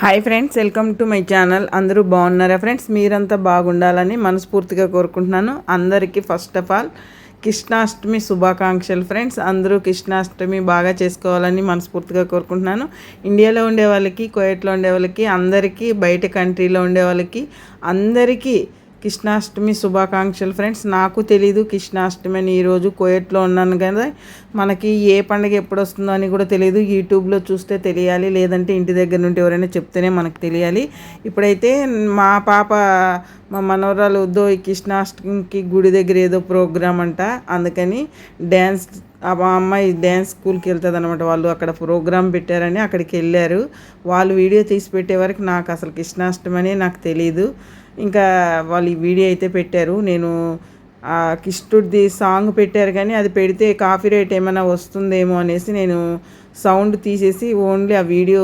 Hi friends welcome to my channel. అందరూ బాగున్నారా friends? మీరంతా బాగుండాలని మనస్ఫూర్తిగా కోరుకుంటున్నాను. అందరికీ ఫస్ట్ ఆఫ్ ఆల్ కృష్ణాష్టమి శుభాకాంక్షలు ఫ్రెండ్స్. అందరూ కృష్ణాష్టమి బాగా చేసుకోవాలని మనస్ఫూర్తిగా కోరుకుంటున్నాను. ఇండియాలో ఉండే వాళ్ళకి కోయట్లో ఉండే వాళ్ళకి అందరికీ బయట కంట్రీలో ఉండే వాళ్ళకి అందరికీ కృష్ణాష్టమి శుభాకాంక్షలు ఫ్రెండ్స్. నాకు తెలీదు కృష్ణాష్టమి అని ఈరోజు కోయట్లో ఉన్నాను కదా. మనకి ఏ పండుగ ఎప్పుడు వస్తుందో అని కూడా తెలియదు యూట్యూబ్లో చూస్తే తెలియాలి లేదంటే ఇంటి దగ్గర నుండి ఎవరైనా చెప్తేనే మనకు తెలియాలి. ఇప్పుడైతే మా పాప మా మనవరాలు వద్దో ఈ కృష్ణాష్టమికి గుడి దగ్గర ఏదో ప్రోగ్రామ్ అంట. అందుకని డ్యాన్స్ మా అమ్మాయి డ్యాన్స్ స్కూల్కి వెళ్తుంది అనమాట వాళ్ళు అక్కడ ప్రోగ్రామ్ పెట్టారని అక్కడికి వెళ్ళారు. వాళ్ళు వీడియో తీసి పెట్టే వరకు నాకు అసలు కృష్ణాష్టమి నాకు తెలియదు ఇంకా వాళ్ళు ఈ వీడియో అయితే పెట్టారు. నేను కిష్టుడిది సాంగ్ పెట్టారు కానీ అది పెడితే కాఫీ రేట్ ఏమైనా వస్తుందేమో అనేసి నేను సౌండ్ తీసేసి ఓన్లీ ఆ వీడియో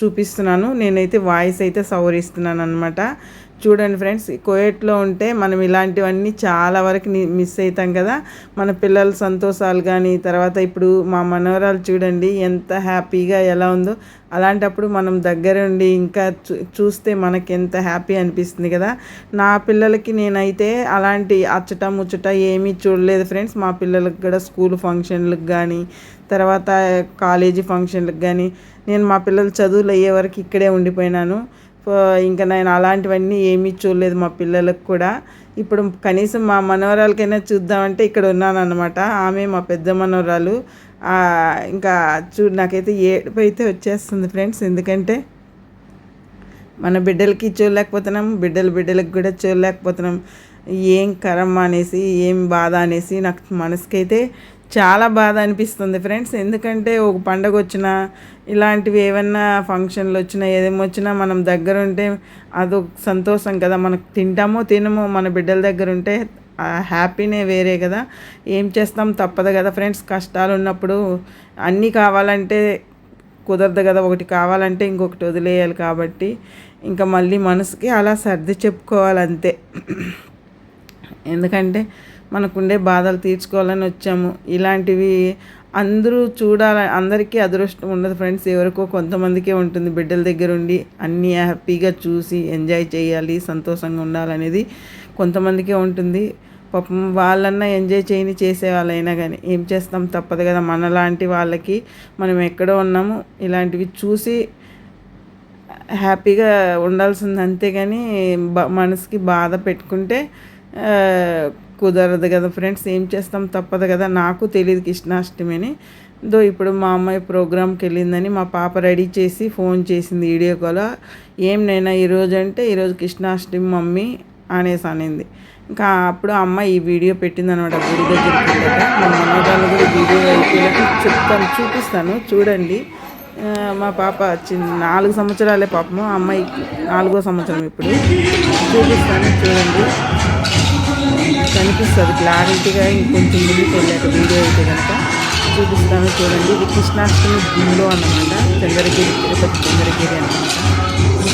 చూపిస్తున్నాను. నేనైతే వాయిస్ అయితే సవరిస్తున్నాను అనమాట చూడండి ఫ్రెండ్స్ కోయట్లో ఉంటే మనం ఇలాంటివన్నీ చాలా వరకు మిస్ అవుతాం కదా. మన పిల్లల సంతోషాలు కానీ తర్వాత ఇప్పుడు మా మనవరాలు చూడండి ఎంత హ్యాపీగా ఎలా ఉందో. అలాంటప్పుడు మనం దగ్గరుండి ఇంకా చూస్తే మనకి ఎంత హ్యాపీ అనిపిస్తుంది కదా. నా పిల్లలకి నేనైతే అలాంటి అచ్చట ముచ్చట ఏమీ చూడలేదు ఫ్రెండ్స్. మా పిల్లలకి కూడా స్కూల్ ఫంక్షన్లకు కానీ తర్వాత కాలేజీ ఫంక్షన్లకు కానీ నేను మా పిల్లలు చదువులు అయ్యే వరకు ఇక్కడే ఉండిపోయినాను. ఇంకా నేను అలాంటివన్నీ ఏమీ చూడలేదు మా పిల్లలకు కూడా. ఇప్పుడు కనీసం మా మనవరాలకైనా చూద్దామంటే ఇక్కడ ఉన్నానన్నమాట. ఆమె మా పెద్ద మనవరాలు. ఇంకా చూ నాకైతే ఏడుపు అయితే వచ్చేస్తుంది ఫ్రెండ్స్. ఎందుకంటే మన బిడ్డలకి చూడలేకపోతున్నాం. బిడ్డల బిడ్డలకు కూడా చూడలేకపోతున్నాం. ఏం కరమ్మ అనేసి ఏం బాధ అనేసి నాకు మనసుకైతే చాలా బాధ అనిపిస్తుంది ఫ్రెండ్స్. ఎందుకంటే ఒక పండగ వచ్చినా ఇలాంటివి ఏమన్నా ఫంక్షన్లు వచ్చినా ఏదేమో వచ్చినా మనం దగ్గర ఉంటే అదొక సంతోషం కదా. మనకు తింటామో తినమో మన బిడ్డల దగ్గర ఉంటే హ్యాపీనే వేరే కదా. ఏం చేస్తాం తప్పదు కదా ఫ్రెండ్స్. కష్టాలు ఉన్నప్పుడు అన్నీ కావాలంటే కుదరదు కదా. ఒకటి కావాలంటే ఇంకొకటి వదిలేయాలి కాబట్టి ఇంకా మళ్ళీ మనసుకి అలా సర్ది చెప్పుకోవాలంతే ఎందుకంటే మనకుండే బాధలు తీర్చుకోవాలని వచ్చాము. ఇలాంటివి అందరూ చూడాలి అందరికీ అదృష్టం ఉండదు ఫ్రెండ్స్. ఎవరికో కొంతమందికే ఉంటుంది బిడ్డల దగ్గర ఉండి అన్నీ హ్యాపీగా చూసి ఎంజాయ్ చేయాలి సంతోషంగా ఉండాలనేది కొంతమందికే ఉంటుంది. పాపం వాళ్ళన్నా ఎంజాయ్ చేయని చేసే వాళ్ళైనా కానీ ఏం చేస్తాం? తప్పదు కదా. మనలాంటి వాళ్ళకి మనం ఎక్కడో ఉన్నాము. ఇలాంటివి చూసి హ్యాపీగా ఉండాల్సింది అంతేగాని బ మనసుకి బాధ పెట్టుకుంటే కుదరదు కదా ఫ్రెండ్స్ ఏం చేస్తాం తప్పదు కదా. నాకు తెలియదు కృష్ణాష్టమి అని దో ఇప్పుడు మా అమ్మాయి ప్రోగ్రామ్కి వెళ్ళిందని మా పాప రెడీ చేసి ఫోన్ చేసింది వీడియో కాల్. ఏం నైనా ఈరోజు అంటే ఈరోజు కృష్ణాష్టమి మమ్మీ అనేసి అనింది. ఇంకా అప్పుడు అమ్మ ఈ వీడియో పెట్టింది అనమాట గుడి దగ్గరికి మా మనోరాలు కూడా వీడియో చెప్తాను చూపిస్తాను చూడండి. మా పాప చిన్న నాలుగు సంవత్సరాలే పాపము అమ్మాయికి నాలుగో సంవత్సరం ఇప్పుడు. చూపిస్తాను చూడండి. కనిపిస్తుంది. క్లారిటీగా ఇంకొంచెం ముందుకు వెళ్ళాక వీడియో అయితే కనుక చూపిస్తాను చూడండి. ఇది కృష్ణాష్టమి గుండో అన్నమాట. చంద్రగిరి తిరుపతి చంద్రగిరి అనమాట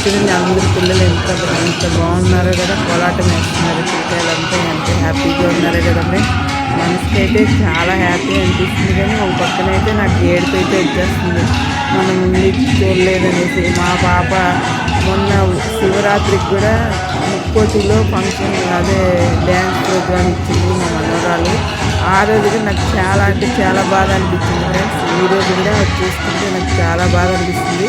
చూడండి అందరు పిల్లలు ఎంత ఎంత బాగున్నారో కదా. కోలాటం వేస్తున్నారు పిల్లలు అంతా ఎంత హ్యాపీగా ఉన్నారో కదా మనసుకి అయితే చాలా హ్యాపీ అనిపిస్తుంది కానీ ఒక పక్కన అయితే నాకు ఏడుపు అయితే వచ్చేస్తుంది. మనం ఉండి చూడలేదనేసి మా పాప మొన్న శివరాత్రికి కూడా ముక్కోటిలో ఫంక్షన్ అదే డ్యాన్స్ ప్రోగ్రామ్ ఇచ్చింది మా మనవరాలు. ఆ రోజుగా నాకు చాలా అంటే చాలా బాధ అనిపించింది ఫ్రెండ్స్ ఈ రోజు కూడా చూస్తుంటే నాకు చాలా బాధ అనిపిస్తుంది.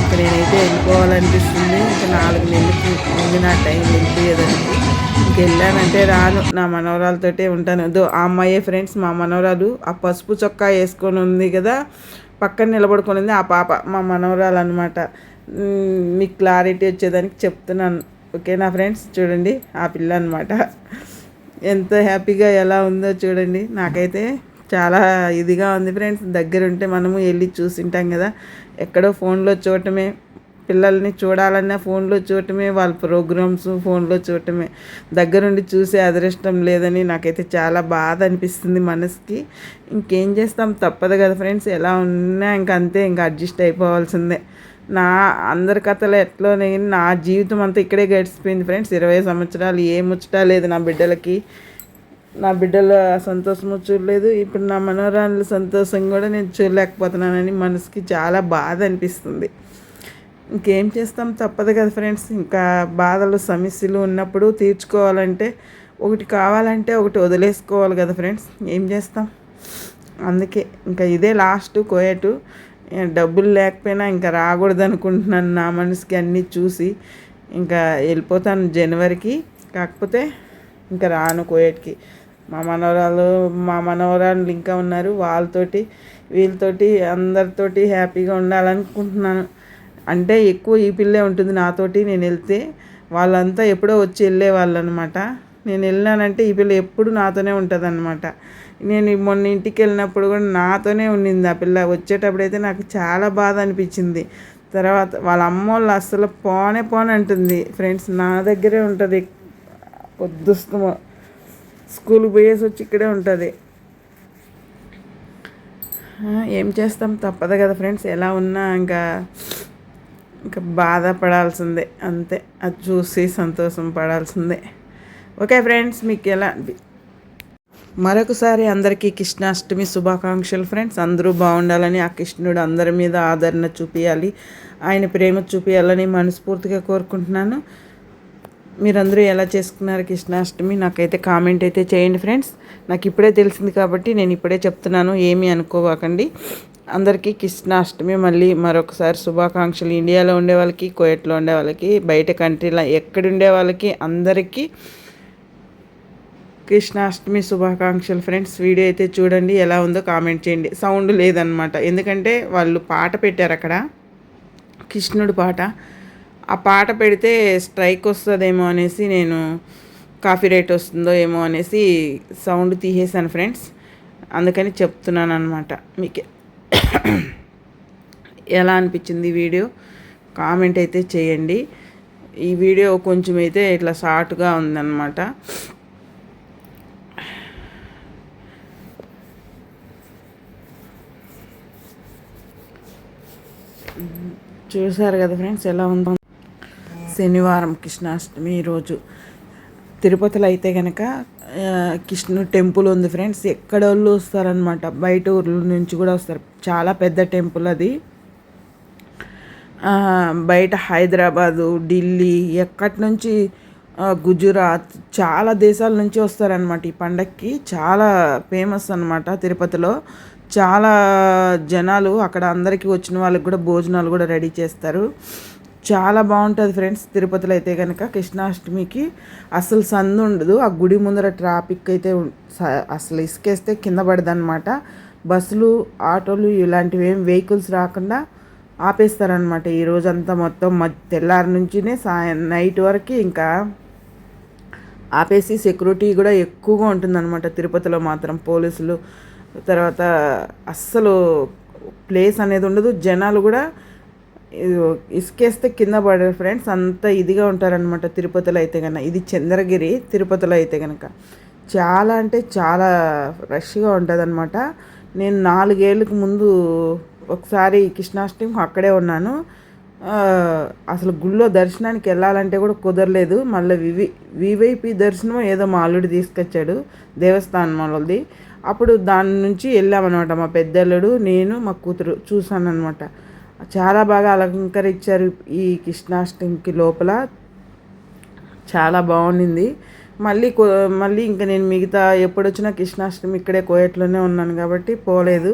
ఇంకా నేనైతే వెళ్ళిపోవాలనిపిస్తుంది. ఇంకా నాలుగు నెలలకి ముందు నా టైం వెళ్ళిపోయేదానికి ఇంక వెళ్ళానంటే రాను నా మనవరాలతోటే ఉంటాను. దో ఆ అమ్మాయే ఫ్రెండ్స్ మా మనవరాలు ఆ పసుపు చొక్కా వేసుకొని ఉంది కదా పక్కన నిలబడుకొని ఉంది ఆ పాప మా మనవరాలు అనమాట మీకు క్లారిటీ వచ్చేదానికి చెప్తున్నాను. ఓకేనా ఫ్రెండ్స్? చూడండి ఆ పిల్ల అనమాట ఎంత హ్యాపీగా ఎలా ఉందో చూడండి. నాకైతే చాలా ఇదిగా ఉంది ఫ్రెండ్స్. దగ్గర ఉంటే మనము వెళ్ళి చూసింటాం కదా. ఎక్కడో ఫోన్లో చూడటమే. పిల్లల్ని చూడాలన్నా ఫోన్లో చూడటమే. వాళ్ళ ప్రోగ్రామ్స్ ఫోన్లో చూడటమే. దగ్గరుండి చూసే అదృష్టం లేదని నాకైతే చాలా బాధ అనిపిస్తుంది మనసుకి. ఇంకేం చేస్తాం? తప్పదు కదా ఫ్రెండ్స్. ఎలా ఉన్నా ఇంక అంతే ఇంకా అడ్జస్ట్ అయిపోవాల్సిందే. నా అందరి కథలు ఎట్లో నా జీవితం అంతా ఇక్కడే గడిచిపోయింది ఫ్రెండ్స్. ఇరవై సంవత్సరాలు ఏ ముచ్చటా లేదు నా బిడ్డలకి. నా బిడ్డల సంతోషము చూడలేదు. ఇప్పుడు నా మనోరాణుల సంతోషం కూడా నేను చూడలేకపోతున్నానని మనసుకి చాలా బాధ అనిపిస్తుంది. ఇంకేం చేస్తాం? తప్పదు కదా ఫ్రెండ్స్. ఇంకా బాధలు సమస్యలు ఉన్నప్పుడు తీర్చుకోవాలంటే ఒకటి కావాలంటే ఒకటి వదిలేసుకోవాలి కదా ఫ్రెండ్స్. ఏం చేస్తాం? అందుకే ఇంకా ఇదే లాస్ట్ కోయటు. డబ్బులు లేకపోయినా ఇంకా రాకూడదు అనుకుంటున్నాను నా మనసుకి అన్నీ చూసి. ఇంకా వెళ్ళిపోతాను జనవరికి. కాకపోతే ఇంకా రాను కోయట్కి. మా మనవరాలు మా మనవరాలు ఇంకా ఉన్నారు. వాళ్ళతోటి వీళ్ళతోటి అందరితోటి హ్యాపీగా ఉండాలనుకుంటున్నాను. అంటే ఎక్కువ ఈ పిల్లే ఉంటుంది నాతోటి. నేను వెళ్తే వాళ్ళంతా ఎప్పుడో వచ్చి వెళ్ళే వాళ్ళు అనమాట నేను వెళ్ళినానంటే ఈ పిల్ల ఎప్పుడు నాతోనే ఉంటుంది అనమాట నేను మొన్న ఇంటికి వెళ్ళినప్పుడు కూడా నాతోనే ఉండింది ఆ పిల్ల. వచ్చేటప్పుడు అయితే నాకు చాలా బాధ అనిపించింది. తర్వాత వాళ్ళ అమ్మ వాళ్ళు అస్సలు పోనే పోనే అంటుంది. ఫ్రెండ్స్ నా దగ్గరే ఉంటుంది. పొద్దుస్తమో స్కూల్కి పోయేసి వచ్చి ఇక్కడే ఉంటుంది. ఏం చేస్తాం? తప్పదు కదా ఫ్రెండ్స్. ఎలా ఉన్నా ఇంకా ఇంకా బాధపడాల్సిందే. అంతే. అది చూసి సంతోషం పడాల్సిందే. ఓకే ఫ్రెండ్స్ మీకు ఎలా మరొకసారి అందరికీ కృష్ణాష్టమి శుభాకాంక్షలు ఫ్రెండ్స్. అందరూ బాగుండాలని ఆ కృష్ణుడు అందరి మీద ఆదరణ చూపించాలి ఆయన ప్రేమ చూపించాలని మనస్ఫూర్తిగా కోరుకుంటున్నాను. మీరందరూ ఎలా చేసుకున్నారు కృష్ణాష్టమి? నాకైతే కామెంట్ అయితే చేయండి ఫ్రెండ్స్. నాకు ఇప్పుడే తెలిసింది కాబట్టి నేను ఇప్పుడే చెప్తున్నాను ఏమీ అనుకోవాకండి. అందరికీ కృష్ణాష్టమి మళ్ళీ మరొకసారి శుభాకాంక్షలు. ఇండియాలో ఉండే వాళ్ళకి కోయట్లో ఉండే వాళ్ళకి బయట కంట్రీలో ఎక్కడుండే వాళ్ళకి అందరికీ కృష్ణాష్టమి శుభాకాంక్షలు ఫ్రెండ్స్. వీడియో అయితే చూడండి ఎలా ఉందో కామెంట్ చేయండి. సౌండ్ లేదనమాట ఎందుకంటే వాళ్ళు పాట పెట్టారు అక్కడ. కృష్ణుడు పాట. ఆ పాట పెడితే స్ట్రైక్ వస్తుందేమో అనేసి నేను కాఫీ రేట్ వస్తుందో ఏమో అనేసి సౌండ్ తీసేసాను ఫ్రెండ్స్. అందుకని చెప్తున్నాను అనమాట మీకు. ఎలా అనిపించింది వీడియో? కామెంట్ అయితే చేయండి. ఈ వీడియో కొంచెం అయితే ఇట్లా షార్ట్గా ఉందన్నమాట. చూసారు కదా ఫ్రెండ్స్ ఎలా ఉందో. శనివారం కృష్ణాష్టమి ఈరోజు తిరుపతిలో అయితే కనుక కృష్ణుడు టెంపుల్ ఉంది ఫ్రెండ్స్. ఎక్కడ వాళ్ళు వస్తారనమాట బయట ఊర్ల నుంచి కూడా వస్తారు. చాలా పెద్ద టెంపుల్ అది. బయట హైదరాబాదు ఢిల్లీ ఎక్కడి నుంచి గుజరాత్ చాలా దేశాల నుంచి వస్తారనమాట ఈ పండక్కి. చాలా ఫేమస్ అనమాట తిరుపతిలో. చాలా జనాలు అక్కడ అందరికీ వచ్చిన వాళ్ళకి కూడా భోజనాలు కూడా రెడీ చేస్తారు. చాలా బాగుంటుంది ఫ్రెండ్స్ తిరుపతిలో అయితే కనుక కృష్ణాష్టమికి. అసలు సందు ఉండదు. ఆ గుడి ముందర ట్రాఫిక్ అయితే అసలు ఇసుకేస్తే కింద పడదనమాట బస్సులు ఆటోలు ఇలాంటివి ఏం వెహికల్స్ రాకుండా ఆపేస్తారనమాట ఈ రోజంతా మొత్తం తెల్లారి నుంచినే సాయం నైట్ వరకు ఇంకా ఆపేసి సెక్యూరిటీ కూడా ఎక్కువగా ఉంటుందన్నమాట తిరుపతిలో మాత్రం. పోలీసులు తర్వాత అస్సలు ప్లేస్ అనేది ఉండదు. జనాలు కూడా ఇసుకేస్తే కింద పడారు ఫ్రెండ్స్ అంత ఇదిగా ఉంటారనమాట తిరుపతిలో అయితే కనుక ఇది చంద్రగిరి తిరుపతిలో అయితే కనుక చాలా అంటే చాలా రష్గా ఉంటుంది అనమాట నేను నాలుగేళ్ళకి ముందు ఒకసారి కృష్ణాష్టమి అక్కడే ఉన్నాను. అసలు గుళ్ళో దర్శనానికి వెళ్ళాలంటే కూడా కుదరలేదు. మళ్ళీ వివి వివైపి దర్శనం ఏదో మా అల్లుడు తీసుకొచ్చాడు దేవస్థానం వాళ్ళది అప్పుడు దాని నుంచి వెళ్ళామన్నమాట మా పెద్దల్లుడు నేను మా కూతురు చూసాను అనమాట చాలా బాగా అలంకరించారు ఈ కృష్ణాష్టమికి లోపల. చాలా బాగుండింది. మళ్ళీ మళ్ళీ ఇంకా నేను మిగతా ఎప్పుడు వచ్చినా కృష్ణాష్టమి ఇక్కడే కోయట్లోనే ఉన్నాను కాబట్టి పోలేదు.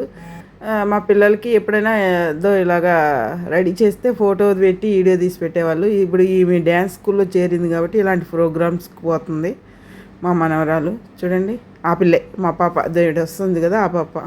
మా పిల్లలకి ఎప్పుడైనా ఏదో ఇలాగా రెడీ చేస్తే ఫోటో పెట్టి వీడియో తీసి పెట్టేవాళ్ళు. ఇప్పుడు ఈమె డ్యాన్స్ స్కూల్లో చేరింది కాబట్టి ఇలాంటి ప్రోగ్రామ్స్కి పోతుంది మా మనవరాలు. చూడండి ఆ పిల్లే మా పాప. దేవుడు వస్తుంది కదా ఆ పాప.